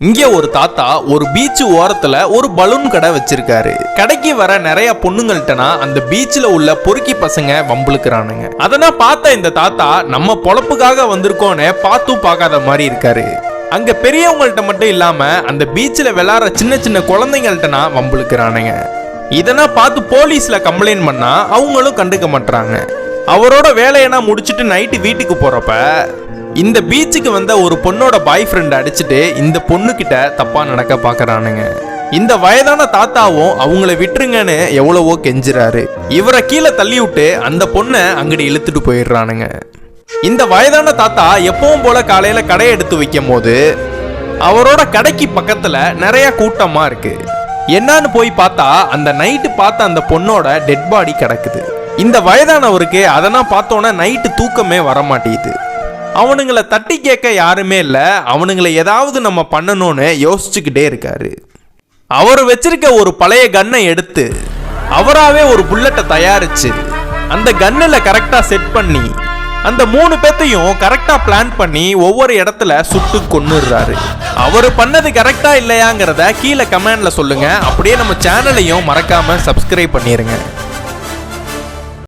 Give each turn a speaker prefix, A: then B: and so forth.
A: இங்க ஒரு தாத்தா ஒரு பீச் ஓரத்துல ஒரு பலூன் கடை வச்சிருக்காரு. கடைக்கு வர நிறைய பொண்ணுங்கள்ட்டனா அந்த பீச்ல உள்ள பொறுக்கி பசங்க வம்புழுக்கிறானுங்க. அதெல்லாம் பார்த்த இந்த தாத்தா நம்ம பொழப்புக்காக வந்திருக்கோன்னு பார்த்தும் பார்க்காத மாதிரி இருக்காரு. அங்க பெரியவங்கள்ட்ட மட்டும் இல்லாம அந்த பீச்ல விளாட்ற சின்ன சின்ன குழந்தைங்கள்ட்டனா வம்புழுக்கிறானுங்க. இதெல்லாம் பார்த்து போலீஸ்ல கம்ப்ளைண்ட் பண்ணா அவங்களும் கண்டுக்க மாட்றாங்க. அவரோட வேலையெல்லாம் முடிச்சிட்டு நைட்டு வீட்டுக்கு போறப்ப இந்த பீச்சுக்கு வந்த ஒரு பொண்ணோட பாய் ஃப்ரெண்ட் அடிச்சுட்டு இந்த பொண்ணு கிட்ட தப்பா நடக்க பாக்குறானுங்க. இந்த வயதான தாத்தாவும் அவங்கள விட்டுருங்கன்னு எவ்வளவோ கெஞ்சுறாரு. இவரை கீழே தள்ளி விட்டு அந்த பொண்ணை அங்கடி இழுத்துட்டு போயிடுறானுங்க. இந்த வயதான தாத்தா எப்பவும் போல காலையில கடை எடுத்து வைக்கும் போது அவரோட கடைக்கு பக்கத்துல நிறைய கூட்டமா இருக்கு. என்னன்னு போய் பார்த்தா அந்த நைட்டு பார்த்த அந்த பொண்ணோட டெட் பாடி கிடக்குது. இந்த வயதானவருக்கு அதெல்லாம் பார்த்தோன்னே நைட்டு தூக்கமே வர மாட்டேங்குது அவனுங்களை தட்டி கேட்க யாருமே இல்லை. அவனுங்களை ஏதாவது நம்ம பண்ணணும்னு யோசிச்சுக்கிட்டே இருக்காரு. அவர் வச்சிருக்க ஒரு பழைய கன்னை எடுத்து அவராகவே ஒரு புல்லட்டை தயாரிச்சு அந்த கன்னில் கரெக்டாக செட் பண்ணி அந்த மூணு பேத்தையும் கரெக்டாக பிளான் பண்ணி ஒவ்வொரு இடத்துல சுட்டு கொண்டுடுறாரு அவர் பண்ணது கரெக்டாக இல்லையாங்கிறத கீழே கமெண்டில் சொல்லுங்கள் அப்படியே நம்ம சேனலையும் மறக்காமல் சப்ஸ்கிரைப் பண்ணிடுங்க